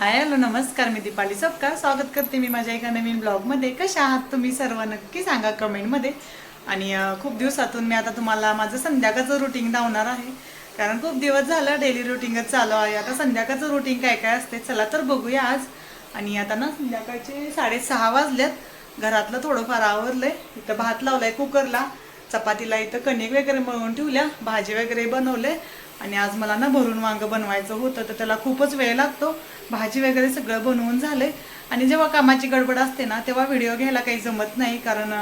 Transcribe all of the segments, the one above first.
Hi hello नमस्कार मी दीपाली सबका स्वागत करते मी माझ्या एका नवीन ब्लॉगमध्ये. कशा आहात तुम्ही सर्व? नक्की सांगा कमेंटमध्ये. आणि खूप दिवसातून मी आता तुम्हाला माझं संध्याकाळचं रुटीन धावणार आहे. कारण खूप दिवस झालं डेली रुटीनच चालू आहे. आता संध्याकाळचं रुटीन काय काय असते चला तर बघूया आज. आणि आता ना संध्याकाळचे साडेसहा वाजल्यात. घरातलं थोडंफार आवरलंय. इथं भात लावलाय कुकरला. चपातीला इथं कणिक वगैरे मळून ठेवल्या. भाजी वगैरे बनवले आणि आज मला ना भरून वांग बनवायचं होतं तर त्याला खूपच वेळ लागतो. भाजी वगैरे सगळं बनवून झालंय. आणि जेव्हा कामाची गडबड असते ना तेव्हा व्हिडिओ घ्यायला काही जमत नाही कारण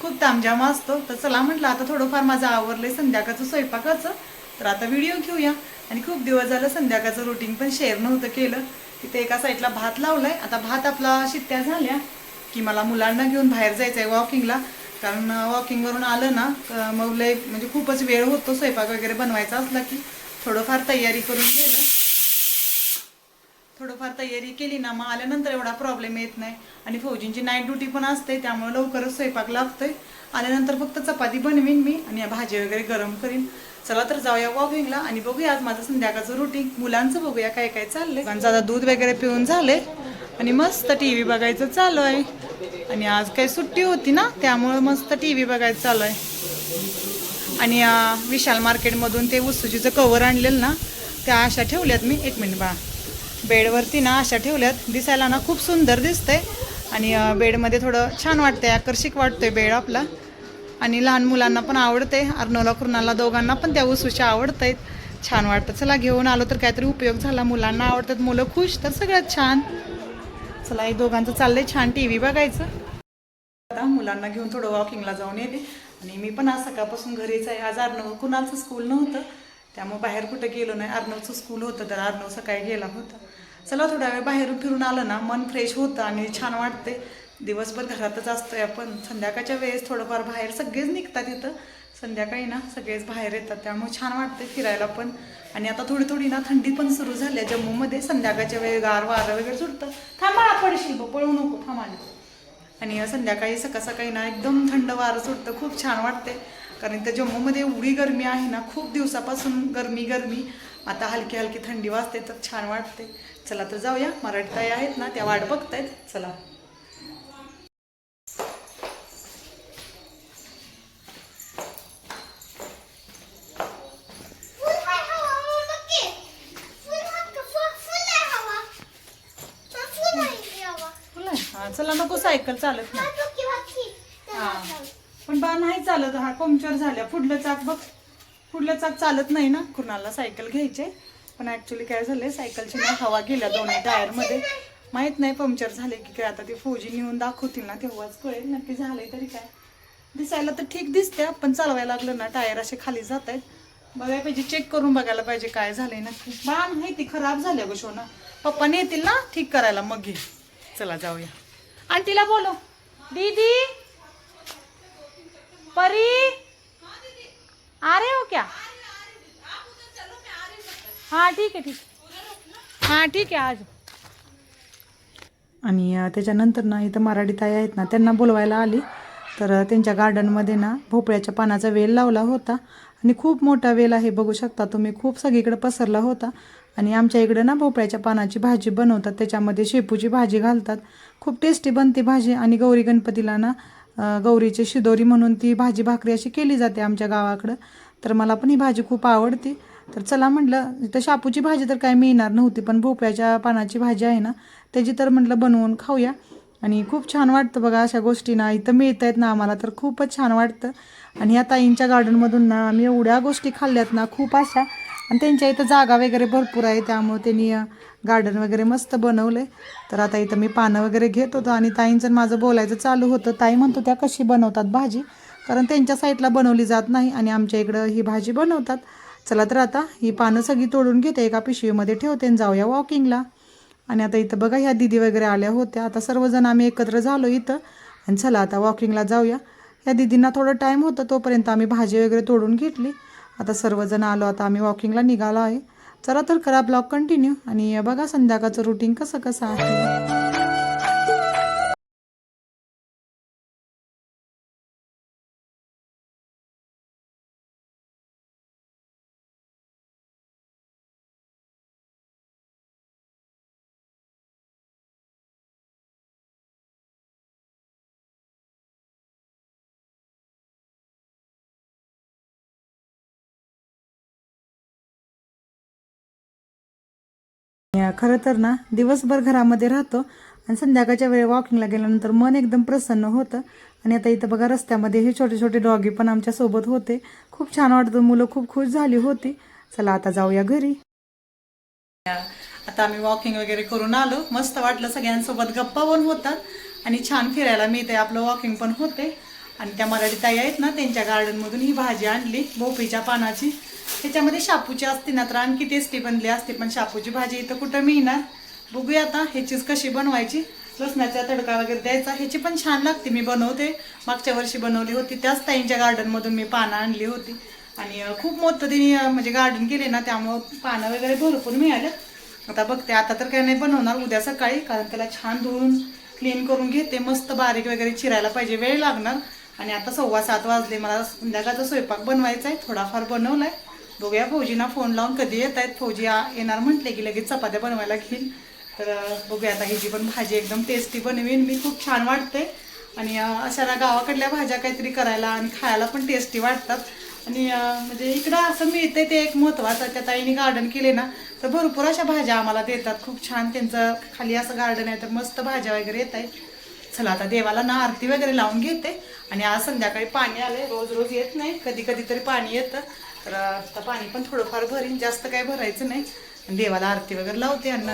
खूप तामजाम असतो. तर चला म्हटलं आता थोडंफार माझं आवरलंय संध्याकाळचं स्वयंपाकाचं. तर आता व्हिडिओ घेऊया. आणि खूप दिवस झालं संध्याकाळचं रुटीन पण शेअर नव्हतं केलं. तिथे एका साईडला भात लावलाय. आता भात आपला शिट्ट्या झाल्या की मला मुलांना घेऊन बाहेर जायचं आहे वॉकिंगला कारण वॉकिंगवरून आलं ना मग लय म्हणजे खूपच वेळ होतो स्वयंपाक वगैरे बनवायचा असला की थोडंफार तयारी करून गेलं. थोडंफार तयारी केली ना मग आल्यानंतर एवढा प्रॉब्लेम येत नाही. आणि फौजींची नाईट ड्युटी पण असते त्यामुळे लवकरच स्वयंपाक लागतोय. आल्यानंतर फक्त चपाती बनवीन मी आणि भाजी वगैरे गरम करीन. चला तर जाऊया वॉकिंगला आणि बघूया आज माझं संध्याकाळचं रुटीन मुलांचं बघूया काय काय चाललंय. आता दूध वगैरे पिऊन झाले आणि मस्त टी व्ही बघायचं चालू आहे. आणि आज काही सुट्टी होती ना त्यामुळे मस्त टी व्ही बघायचं चालू आहे. आणि विशाल मार्केटमधून ते उसुजीचं कवर आणलेलं ना त्या अशा ठेवल्यात मी. एक मिनिट बा बेडवरती ना अशा ठेवल्यात. दिसायला ना खूप सुंदर दिसतंय. आणि बेडमध्ये थोडं छान वाटतंय आकर्षक वाटतोय बेड आपला. आणि लहान मुलांना पण आवडते अर्नोला कृणाला दोघांना पण त्या उसूच्या आवडतायत छान वाटतं. चला घेऊन आलो तर काहीतरी उपयोग झाला. मुलांना आवडतात. मुलं खुश तर सगळ्यात छान. चला हे दोघांचं चाललंय छान टी व्ही बघायचं. आता मुलांना घेऊन थोडं वॉकिंगला जाऊन येते. आणि मी पण आज सकाळपासून घरीच आहे. आज अर्णव कुणाचं स्कूल नव्हतं. त्यामुळे बाहेर कुठं गेलो नाही. अर्णवचं स्कूल होतं तर अर्णव सकाळी गेला होता. चला थोड्या वेळ बाहेरून फिरून आलं ना मन फ्रेश होतं आणि छान वाटते दिवसभर घरातच असतोय आपण. संध्याकाळच्या वेळेस थोडंफार बाहेर सगळेच निघतात इथं. संध्याकाळी ना सगळेच बाहेर येतात. त्यामुळे छान वाटते फिरायला पण. आणि आता थोडी थोडी ना थंडी पण सुरू झाली आहे. जम्मूमध्ये संध्याकाळच्या वेळी गार वारं वगैरे सुटतं. थांबा पडशील बघ, पळू नको. थांबा आणि. संध्याकाळी सकाळ सकाळी ना एकदम थंड वारं सुटतं. खूप छान वाटते कारण त्या जम्मूमध्ये एवढी गरमी आहे ना खूप दिवसापासून गरमी गरमी. आता हलकी हलकी थंडी वाजते तर छान वाटते चला तर जाऊया. मराठी ताई आहेत ना त्या वाट बघतायत. चला फुल हाय हवा मग नक्की फुल हात फुल फुल आहे हवा तर फुल आहे हवा फुलं आहे? हा चला नको सायकल चालत नाही. हा पण बा नाही चालत. हा पंक्चर झाल्या. पुढलं चाक बघ. पुढलं चाक चालत नाही ना. कुणाला सायकल घ्यायचे पण ऍक्च्युली काय झालंय सायकलची ना हवा गेल्या दोन्ही टायरमध्ये. माहीत नाही पंक्चर झाले की काय. आता ते फौजी नेऊन दाखवतील ना तेव्हाच कळेल. नक्की झालंय तरी काय. दिसायला तर ठीक दिसते पण चालवायला लागलं ना टायर असे खाली जात आहेत. बघायला पाहिजे चेक करून बघायला पाहिजे काय झालंय नक्की. बा माहिती खराब झाल्या गो शोना पप्पाने येतील ना ठीक करायला. मग घे. चला जाऊया. आणि तिला बोलो दीदी. परी. आ रहे हो क्या? हाँ ठीक है ठीक हाँ. ठीक है आज आणि त्याच्यानंतर ना इथं मराठी ताई आहेत ना त्यांना बोलवायला आली. तर त्यांच्या गार्डनमध्ये ना भोपळ्याच्या पानाचा वेल लावला होता. आणि खूप मोठा वेल आहे बघू शकता तुम्ही. खूप सगळीकडे पसरला होता. आणि आमच्या इकडं ना भोपळ्याच्या पानाची भाजी बनवतात. त्याच्यामध्ये शेपूची भाजी घालतात. खूप टेस्टी बनते भाजी. आणि गौरी गणपतीला ना गौरीचे गौरीची शिदोरी म्हणून ती भाजी भाकरी अशी केली जाते आमच्या गावाकडं. तर मला पण ही भाजी खूप आवडते. तर चला म्हटलं इथं शापूची भाजी तर काय मिळणार नव्हती पण भोपळ्याच्या पानाची भाजी आहे ना त्याची तर म्हटलं बनवून खाऊया. आणि खूप छान वाटतं बघा अशा गोष्टी ना इथं मिळत आहेत ना आम्हाला तर खूपच छान वाटतं. आणि या ताईंच्या गार्डनमधून ना आम्ही एवढ्या गोष्टी खाल्ल्यात ना खूप अशा आणि त्यांच्या इथं जागा वगैरे भरपूर आहे त्यामुळे त्यांनी गार्डन वगैरे मस्त बनवलं आहे तर आता इथं मी पानं वगैरे घेत होतो आणि ताईंचं माझं बोलायचं चालू होतं. ताई म्हणतो त्या कशी बनवतात भाजी? कारण त्यांच्या साईडला बनवली जात नाही आणि आमच्या इकडं ही भाजी बनवतात. चला तर आता ही पानं सगळी तोडून घेते एका पिशवीमध्ये ठेवते आणि जाऊया वॉकिंगला आणि आता इथं बघा ह्या दिदी वगैरे आल्या होत्या. आता सर्वजण आम्ही एकत्र झालो इथं. आणि चला आता वॉकिंगला जाऊया. ह्या दिदींना थोडं टाईम होतं तोपर्यंत आम्ही भाजी वगैरे तोडून घेतली. आता सर्वजण आलो आता आम्ही वॉकिंगला निघालो आहे. चला तर करा ब्लॉग कंटिन्यू आणि बघा संध्याकाळचं रुटीन कसं कसं आहे. खरं तर ना दिवसभर घरामध्ये राहतो आणि संध्याकाळच्या वेळी वॉकिंगला गेल्यानंतर मन एकदम प्रसन्न होतं. आणि आता इथं बघा रस्त्यामध्ये हे छोटे छोटे डॉगी पण आमच्यासोबत होते. खूप छान वाटतं मुलं खूप खुश झाली होती. चला आता जाऊया घरी. आता आम्ही वॉकिंग वगैरे करून आलो. मस्त वाटलं सगळ्यांसोबत गप्पा पण होतात. आणि छान फिरायला मिळते आपलं वॉकिंग पण होते. आणि त्या मराठी ताई आहेत ना त्यांच्या गार्डनमधून ही भाजी आणली भोपळीच्या पानाची. ह्याच्यामध्ये शापूची असते ना तर आणखी टेस्टी बनली असते पण शापूची भाजी इथं कुठं मिळणार? बघूया आता ह्याचीच कशी बनवायची. लसणाचा तडका वगैरे द्यायचा ह्याची पण छान लागते मी बनवते. मागच्या वर्षी बनवली होती त्याच ताईंच्या गार्डनमधून मी पानं आणली होती. आणि खूप मोठं तिने म्हणजे गार्डन केले ना त्यामुळं पानं वगैरे भरपूर मिळालं. आता बघते आता तर काय नाही बनवणार उद्या सकाळी कारण त्याला छान धुवून क्लीन करून घेते मस्त बारीक वगैरे चिरायला पाहिजे वेळ लागणार. आणि आता सव्वा सात वाजले मला संध्याकाळचा स्वयंपाक बनवायचा आहे थोडाफार बनवला आहे बघूया फौजीना फोन लावून कधी येत आहेत फौजी येणार म्हटले की लगेच चपात्या बनवायला घेईन तर बघूया आता ह्याची पण भाजी एकदम टेस्टी बनवीन. मी खूप छान वाटते आणि अशा ना गावाकडल्या भाज्या काहीतरी करायला आणि खायला पण टेस्टी वाटतात. आणि म्हणजे इकडं असं मिळते ते एक महत्त्वाचं त्या ताईने गार्डन केले ना तर भरपूर अशा भाज्या आम्हाला देतात. खूप छान त्यांचं खाली असं गार्डन आहे तर मस्त भाज्या वगैरे येत आहेत चला आता देवाला ना आरती वगैरे लावून घेते. आणि आज संध्याकाळी पाणी आलंय. रोज रोज येत नाही. कधी कधी तरी पाणी येतं. तर आता पाणी पण थोडंफार भरीन. जास्त काही भरायचं नाही. देवाला आरती वगैरे लावते आणि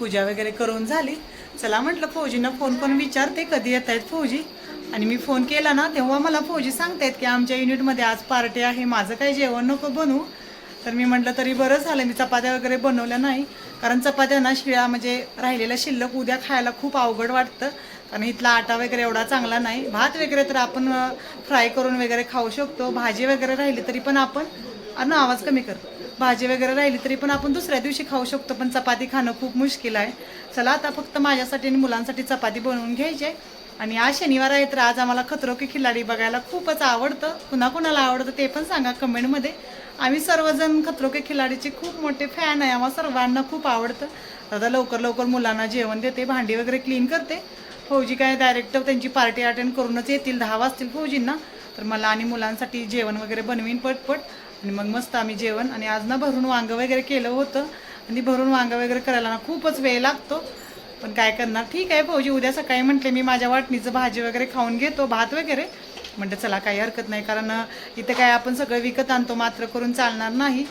पूजा वगैरे करून झाली. चला म्हटलं फौजींना फोन करून विचारते कधी येत आहेत फौजी. आणि मी फोन केला ना तेव्हा मला फौजी सांगतायत की आमच्या युनिटमध्ये आज पार्टी आहे माझं काही जेवण नको बनवू तर मी म्हटलं तरी बरं झालं मी चपात्या वगैरे बनवल्या नाही. कारण चपात्या ना शिळ्या म्हणजे राहिलेल्या शिल्लक उद्या खायला खूप अवघड वाटतं. कारण इथला आटा वगैरे एवढा चांगला नाही. भात वगैरे तर आपण फ्राय करून वगैरे खाऊ शकतो. भाजी वगैरे राहिली तरी पण आपण आणि आवाज कमी करतो. भाजी वगैरे राहिली तरी पण आपण दुसऱ्या दिवशी खाऊ शकतो पण चपाती खाणं खूप मुश्किल आहे. चला आता फक्त माझ्यासाठी आणि मुलांसाठी चपाती बनवून घ्यायची आहे. आणि आज शनिवार आहे तर आज आम्हाला खतरो की खिलाडी बघायला खूपच आवडतं. कुणा कुणाला आवडतं ते पण सांगा कमेंटमध्ये. आम्ही सर्वजण खतरो की खिलाडीचे खूप मोठे फॅन आहे. आम्हाला सर्वांना खूप आवडतं. आता लवकर लवकर मुलांना जेवण देते भांडी वगैरे क्लीन करते. फौजी काय डायरेक्ट त्यांची पार्टी अटेंड करूनच येतील दहा वाजतील फौजींना. तर मला आणि मुलांसाठी जेवण वगैरे बनवीन पटपट. आणि मग मस्त आम्ही जेवण. आणि आज ना भरून वांगं वगैरे केलं होतं. आणि भरून वांगं वगैरे करायला ना खूपच वेळ लागतो. पण काय करणार? ठीक आहे भाऊजी उद्या सकाळी म्हटले मी माझ्या वाटणीचं भाजी वगैरे खाऊन घेतो भात वगैरे. म्हणतं चला काही हरकत नाही कारण इथे काय आपण सगळं विकत आणतो मात्र करून चालणार नाही.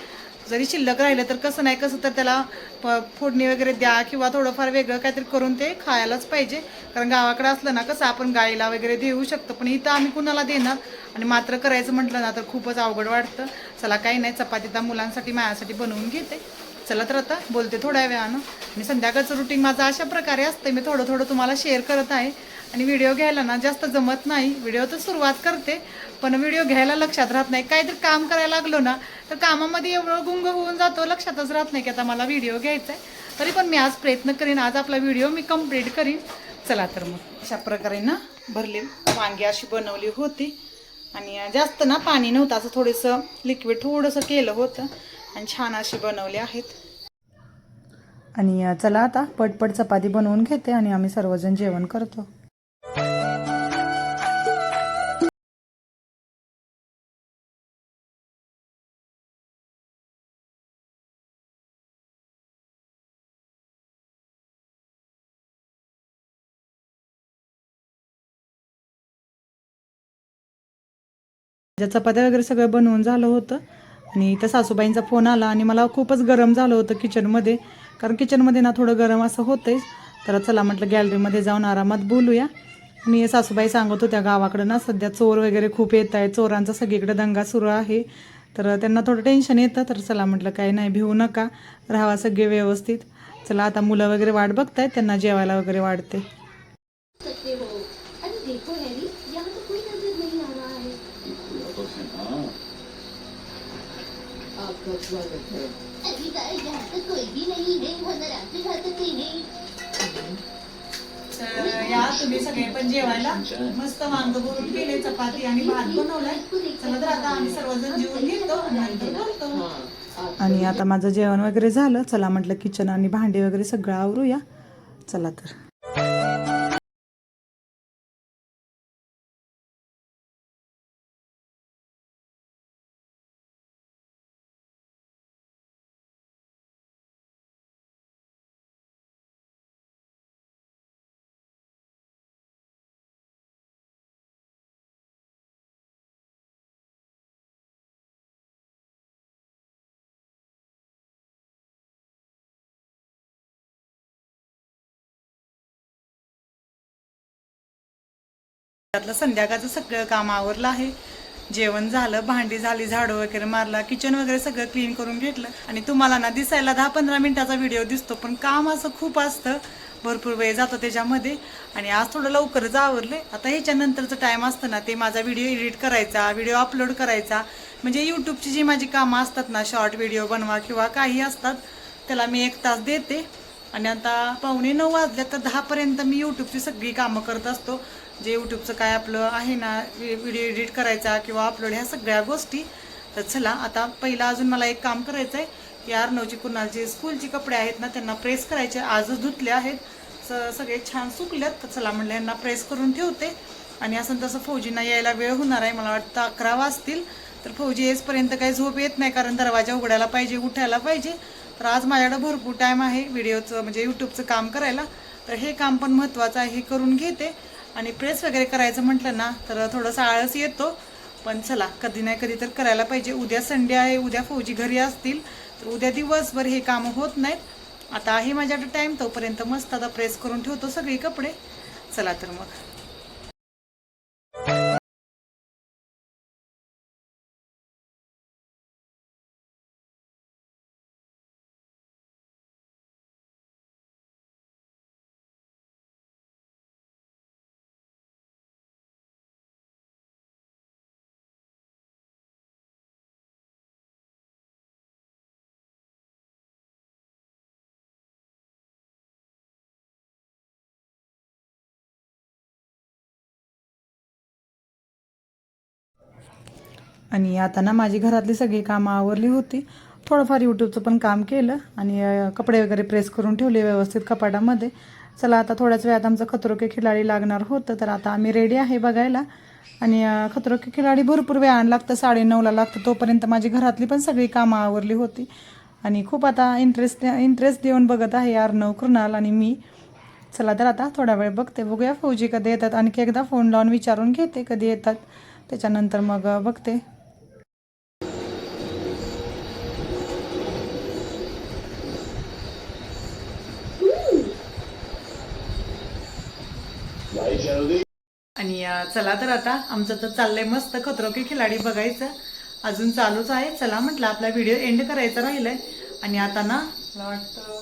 जरी शिल्लक राहिलं तर कसं नाही कसं तर त्याला प- फोडणी वगैरे द्या किंवा थोडंफार वेगळं काहीतरी करून ते खायलाच पाहिजे. कारण गावाकडे असलं ना कसं आपण गाईला वगैरे देऊ शकतो पण इथं आम्ही कुणाला देणार? आणि मात्र करायचं म्हटलं ना तर खूपच अवघड वाटतं. चला काही नाही चपाती तर मुलांसाठी माझ्यासाठी बनवून घेते. चला तर आता बोलते थोड्या वेळानं. आणि संध्याकाळचं रुटीन माझं अशा प्रकारे असतं मी थोडं थोडं तुम्हाला शेअर करत आहे. आणि व्हिडिओ घ्यायला ना जास्त जमत नाही. व्हिडिओ तर सुरुवात करते. पण व्हिडिओ घ्यायला लक्षात राहत नाही. काहीतरी काम करायला लागलो ना तर कामामध्ये एवढं गुंग होऊन जातो लक्षातच राहत नाही की आता मला व्हिडिओ घ्यायचा आहे तरी पण मी आज प्रयत्न करीन आज आपला व्हिडिओ मी कंप्लीट करीन. चला तर मग. अशा प्रकारे ना भरले वांगी अशी बनवली होती. आणि जास्त ना पाणी नव्हतं असं थोडंसं लिक्विड थोडंसं केलं होतं. आणि छान अशी बनवली आहेत. आणि चला आता पटपट चपाती बनवून घेते आणि आम्ही सर्वजण जेवण करतो. ज्या चपात्या वगैरे सगळं बनवून झालं होतं. आणि त्या सासूबाईंचा फोन आला आणि मला खूपच गरम झालं होतं किचनमध्ये. कारण किचनमध्ये ना थोडं गरम असं होतंच तर चला म्हटलं गॅलरीमध्ये जाऊन आरामात बोलूया. मी सासूबाई सांगत होत्या गावाकडं ना सध्या चोर वगैरे खूप येत आहे चोरांचा सगळीकडे दंगा सुरू आहे. तर त्यांना थोडं टेन्शन येतं. तर चला म्हटलं काही नाही भिवू नका. राहावा सगळे व्यवस्थित. चला आता मुलं वगैरे वाट बघतायत. त्यांना जेवायला वगैरे वाढते. या तुम्ही सगळे पण जेवायला मस्त केले चपाती आणि भात बनवलाय. चला तर आता आम्ही सर्वजण जेवून घेतो आणि आता माझं जेवण वगैरे झालं. चला म्हटलं किचन आणि भांडे वगैरे सगळं आवरूया. चला तर. त्यातलं संध्याकाळचं सगळं काम आवरलं आहे. जेवण झालं भांडी झाली झाडू वगैरे मारला किचन वगैरे सगळं क्लीन करून घेतलं. आणि तुम्हाला ना दिसायला दहा पंधरा मिनिटाचा व्हिडिओ दिसतो पण काम असं खूप असतं. भरपूर वेळ जातो त्याच्यामध्ये. आणि आज थोडं लवकरच आवरले आता ह्याच्यानंतरचं टाईम असतं ना ते माझा व्हिडिओ एडिट करायचा व्हिडिओ अपलोड करायचा. म्हणजे यूट्यूबची जी माझी कामं असतात ना शॉर्ट व्हिडिओ बनवा किंवा काही असतात त्याला मी एक तास देते. आणि आता पावणे नऊ वाजल्या तर दहापर्यंत मी यूट्यूबची सगळी कामं करत असतो. जे यूट्यूबचं काय आपलं आहे ना व्हिडिओ एडिट करायचा किंवा अपलोड ह्या सगळ्या गोष्टी तर चला आता पहिला अजून मला एक काम करायचं आहे की अर्नवची कुणालचे स्कूलचे कपडे आहेत ना त्यांना प्रेस करायचे. आजच धुतले आहेत. स सगळे छान सुकलेत तर चला म्हणलं यांना प्रेस करून ठेवते. आणि असं तसं फौजींना यायला वेळ होणार आहे. मला वाटतं अकरा वाजतील. तर फौजी येसपर्यंत काही झोप येत नाही कारण दरवाजा उघडायला पाहिजे उठायला पाहिजे. तर आज माझ्याकडे भरपूर टाईम आहे व्हिडिओचं म्हणजे यूट्यूबचं काम करायला. तर हे काम पण महत्त्वाचं आहे हे करून घेते. आणि प्रेस वगैरे करायचं म्हटलं ना तर थोडंसं आळस येतो. पण चला कधी नाही कधी तर करायला पाहिजे. उद्या संडे आहे उद्या फौजी घरी असतील. तर उद्या दिवसभर हे कामं होत नाहीत. आता आहे माझ्याकडे टाईम तोपर्यंत मस्त आता प्रेस करून ठेवतो सगळे कपडे. चला तर मग. आणि आता ना माझी घरातली सगळी कामं आवरली होती. थोडंफार यूट्यूबचं पण काम केलं आणि कपडे वगैरे प्रेस करून ठेवले व्यवस्थित कपाटामध्ये. चला आता थोड्याच वेळात आमचं खतरोके खिलाडी लागणार होतं तर आता आम्ही रेडी आहे बघायला. आणि खतरोके खिलाडी भरपूर वेळानं लागतं साडेनऊला लागतं तोपर्यंत माझी घरातली पण सगळी कामं आवरली होती. आणि खूप आता इंटरेस्ट इंटरेस्ट देऊन बघत आहे अर्णव कृणाल आणि मी. चला तर आता थोडा वेळ बघते. बघूया फौजी कधी येतात. आणखी एकदा फोन लावून विचारून घेते कधी येतात. त्याच्यानंतर मग बघते. चला तर आता आमचं तर चाललंय मस्त खतरोकी खिलाडी बघायचं. अजून चालूच आहे. चला म्हटलं आपला व्हिडिओ एंड करायचा राहिलाय. आणि आता ना मला वाटतं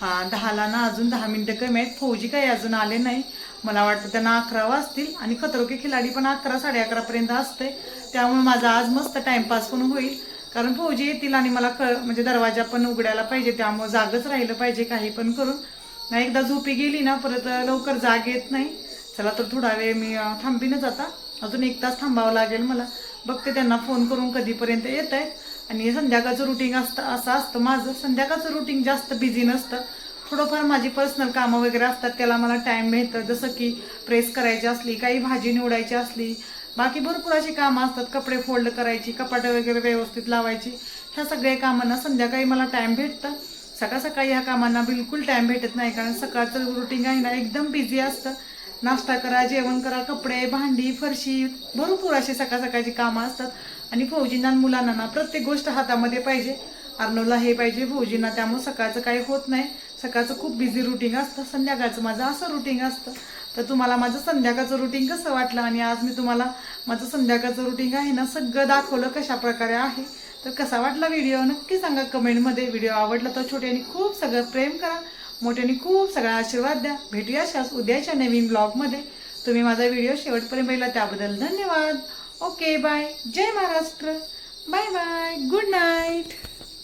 हा दहाला ना अजून दहा मिनिटं कमी आहेत. फौजी काही अजून आले नाही. मला वाटतं त्यांना अकरा वाजतील. आणि खतरोके खिलाडी पण अकरा साडे अकरा पर्यंत असते त्यामुळे माझा आज मस्त टाइमपास पण होईल. कारण फौजी येतील आणि मला क म्हणजे दरवाजा पण उघडायला पाहिजे. त्यामुळे जागच राहिलं पाहिजे. काही पण करून. नाही एकदा झोपी गेली ना परत लवकर जाग येत नाही. चला तर थोडा वेळ मी थांबीनच आता अजून एक तास थांबावं लागेल मला. बघते त्यांना फोन करून कधीपर्यंत येत आहेत आणि संध्याकाळचं रुटीन असतं असं असतं माझं. संध्याकाळचं रुटीन जास्त बिझी नसतं. थोडंफार माझी पर्सनल कामं वगैरे असतात त्याला मला टाईम मिळतं. जसं की प्रेस करायची असली काही भाजी निवडायची असली बाकी भरपूर अशी कामं असतात. कपडे फोल्ड करायची कपाटं वगैरे व्यवस्थित लावायची. ह्या सगळ्या कामांना संध्याकाळी मला टाईम भेटतं. सकाळ सकाळी ह्या कामांना बिलकुल टाईम भेटत नाही कारण सकाळचं रुटीन आहे ना एकदम बिझी असतं. नाश्ता करा जेवण करा कपडे भांडी फरशी भरपूर असे सकाळ सकाळची कामं असतात. आणि फौजींना मुलांना ना प्रत्येक गोष्ट हातामध्ये पाहिजे. अर्नवला हे पाहिजे फौजींना त्यामुळे सकाळचं काही होत नाही. सकाळचं खूप बिझी रुटीन असतं. संध्याकाळचं माझं असं रुटीन असतं. तर तुम्हाला माझं संध्याकाळचं रुटीन कसं वाटलं? आणि आज मी तुम्हाला माझं संध्याकाळचं रुटीन आहे ना सगळं दाखवलं कशा प्रकारे आहे. तर कसा वाटला व्हिडिओ नक्की सांगा कमेंटमध्ये व्हिडिओ आवडला तर छोट्याने खूप सगळं प्रेम करा. मोठ्याने खूप सगळा आशीर्वाद द्या. भेटूया शास उद्याच्या नवीन ब्लॉगमध्ये तुम्ही माझा व्हिडिओ शेवटपर्यंत पाहिला त्याबद्दल धन्यवाद. ओके बाय जय Maharashtra. Bye bye good night